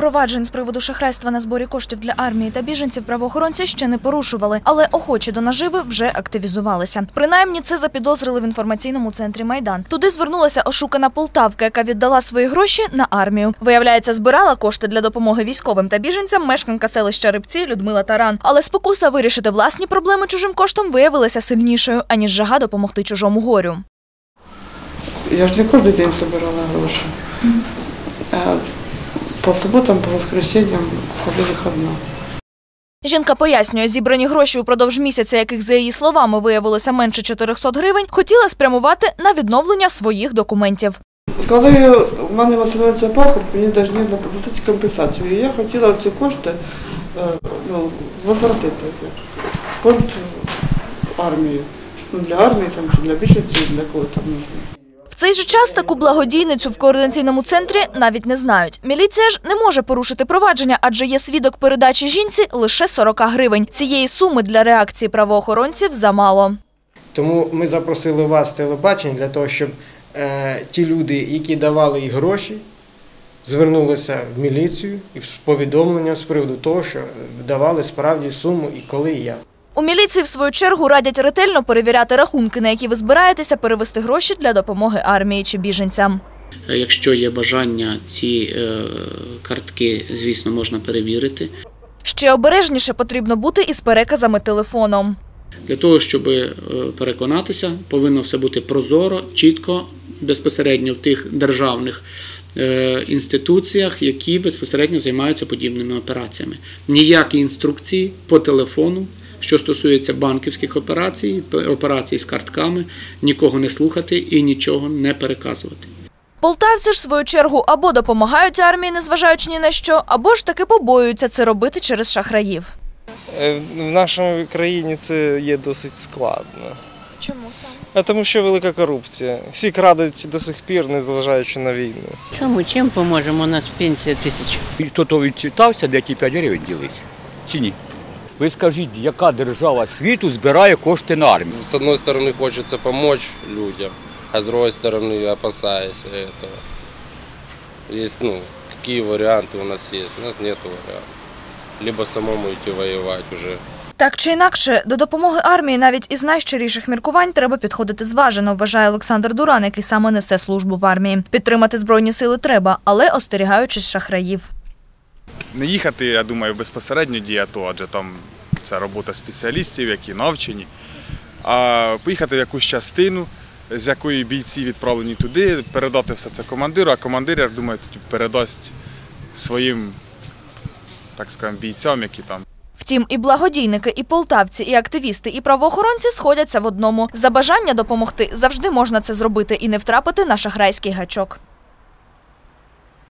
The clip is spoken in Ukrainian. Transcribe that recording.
Проваджень з приводу шахрайства на зборі коштів для армії та біженців правоохоронці ще не порушували, але охочі до наживи вже активізувалися. Принаймні це запідозрили в інформаційному центрі Майдан. Туди звернулася ошукана Полтавка, яка віддала свої гроші на армію. Виявляється, збирала кошти для допомоги військовим та біженцям мешканка селища Рибці Людмила Таран. Але спокуса вирішити власні проблеми чужим коштом виявилася сильнішою, аніж жага допомогти чужому горю. Я ж не кожен день збирала гроші. По суботам, по воскресеньям, коли вихідна. Жінка пояснює, зібрані гроші упродовж місяця, яких за її словами виявилося менше 400 гривень, хотіла спрямувати на відновлення своїх документів. Коли в мене виселяється паспорт, мені повинні заплатити компенсацію. І я хотіла ці кошти е, ну, возвратити в армії. Ну, Для армії там, чи для біженців, для кого там нужно. Цей же час таку благодійницю в координаційному центрі навіть не знають. Міліція ж не може порушити провадження, адже є свідок передачі жінці лише 40 гривень. Цієї суми для реакції правоохоронців замало. Тому ми запросили вас телебачення для того, щоб е, ті люди, які давали їй гроші, звернулися в міліцію і з повідомленням з приводу того, що давали справді суму і коли і як. У міліції, в свою чергу, радять ретельно перевіряти рахунки, на які ви збираєтеся перевести гроші для допомоги армії чи біженцям. Е, Якщо є бажання, ці е, картки, звісно, можна перевірити. Ще обережніше потрібно бути із переказами телефоном. Для того, щоб е, переконатися, повинно все бути прозоро, чітко, безпосередньо в тих державних інституціях, які безпосередньо займаються подібними операціями. Ніякі інструкції по телефону, що стосується банківських операцій, операцій з картками, нікого не слухати і нічого не переказувати. Полтавці ж, в свою чергу, або допомагають армії, незважаючи ні на що, або ж таки побоюються це робити через шахраїв. Е, В нашій країні це є досить складно. Чому саме? А тому що велика корупція. Всі крадуть до сих пір, незважаючи на війну. Чому чим поможемо? У нас пенсія тисяча. І хто-то відчитався, де ті 5 гривень ділись? Чи ні? Ви скажіть, яка держава світу збирає кошти на армію? С одной стороны хочется помочь людям, а с другой стороны опасаясь этого. Есть, ну, какие варианты у нас есть? У нас нет вариантов. Либо самому идти воевать уже. Так чи інакше, до допомоги армії навіть із найщиріших міркувань треба підходити зважено, вважає Олександр Дуран, який саме несе службу в армії. Підтримати збройні сили треба, але остерігаючись шахраїв. не їхати, я думаю, безпосередньо дія АТО, адже там це робота спеціалістів, які навчені, а поїхати в якусь частину, з якої бійці відправлені туди, передати все це командиру, а командир, я думаю, передасть своїм, так скажемо, бійцям, які там. Втім, і благодійники, і полтавці, і активісти, і правоохоронці сходяться в одному. За бажання допомогти завжди можна це зробити і не втрапити на шахрайський гачок.